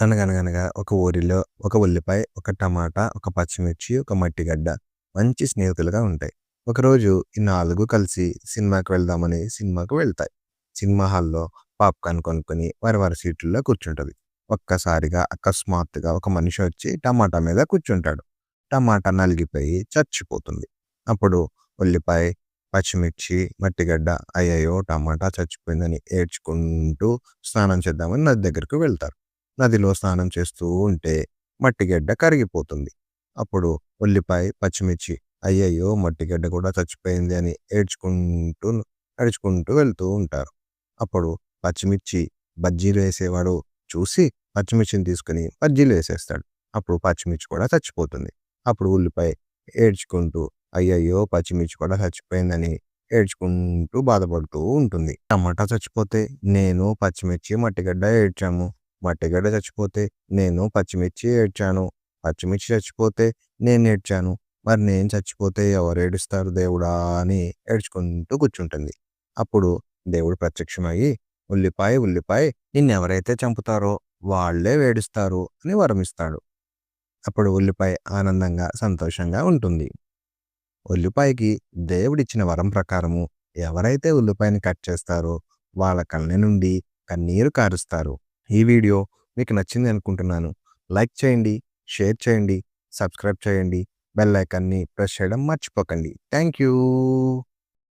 అనగనగనగా ఒక ఊరిలో ఒక ఉల్లిపాయ, ఒక టమాటా, ఒక పచ్చిమిర్చి, ఒక మట్టిగడ్డ మంచి స్నేహితులుగా ఉంటాయి. ఒకరోజు ఈ నాలుగు కలిసి సినిమాకి వెళ్దామని సినిమాకు వెళ్తాయి. సినిమా హాల్‌లో పాప్‌కార్న్ కొనుక్కొని వారి వారి సీట్లలో కూర్చుంటది. ఒక్కసారిగా అకస్మాత్తుగా ఒక మనిషి వచ్చి టమాటా మీద కూర్చుంటాడు. టమాటా నలిగిపోయి చచ్చిపోతుంది. అప్పుడు ఉల్లిపాయ, పచ్చిమిర్చి, మట్టిగడ్డ అయ్యయ్యో! టమాటా చచ్చిపోయిందని ఏడ్చుకుంటూ స్నానం చేద్దామని నది దగ్గరకు వెళ్తారు. నదిలో స్నానం చేస్తూ ఉంటే మట్టిగడ్డ కరిగిపోతుంది. అప్పుడు ఉల్లిపాయ, పచ్చిమిర్చి అయ్యయ్యో! మట్టిగడ్డ కూడా చచ్చిపోయింది అని ఏడ్చుకుంటూ నడుచుకుంటూ వెళ్తూ ఉంటారు. అప్పుడు పచ్చిమిర్చి బజ్జీలు వేసేవాడు చూసి పచ్చిమిర్చిని తీసుకొని బజ్జీలు వేసేస్తాడు. అప్పుడు పచ్చిమిర్చి కూడా చచ్చిపోతుంది. అప్పుడు ఉల్లిపాయ ఏడ్చుకుంటూ అయ్యయ్యో! పచ్చిమిర్చి కూడా చచ్చిపోయిందని ఏడ్చుకుంటూ బాధపడుతూ ఉంటుంది. టమాటా చచ్చిపోతే నేను, పచ్చిమిర్చి, మట్టిగడ్డ ఏడ్చాము. మట్టిగడ్డ చచ్చిపోతే నేను, పచ్చిమిర్చి ఏడ్చాను. పచ్చిమిర్చి చచ్చిపోతే నేను ఏడ్చాను మరి నేను చచ్చిపోతే ఎవరు ఏడుస్తారు దేవుడా! అని ఏడ్చుకుంటూ కూర్చుంటుంది. అప్పుడు దేవుడు ప్రత్యక్షమయ్యి ఉల్లిపాయ, ఉల్లిపాయ నిన్నెవరైతే చంపుతారో వాళ్ళే వేడుస్తారు అని వరమిస్తాడు. అప్పుడు ఉల్లిపాయ ఆనందంగా, సంతోషంగా ఉంటుంది. ఉల్లిపాయకి దేవుడిచ్చిన వరం ప్రకారము ఎవరైతే ఉల్లిపాయని కట్ చేస్తారో వాళ్ళ కళ్ళ నుండి కన్నీరు కారుస్తారు. ఈ వీడియో మీకు నచ్చింది అనుకుంటున్నాను. లైక్ చేయండి, షేర్ చేయండి, సబ్స్క్రైబ్ చేయండి. బెల్ ఐకాన్‌ని ప్రెస్ చేయడం మర్చిపోకండి. Thank you.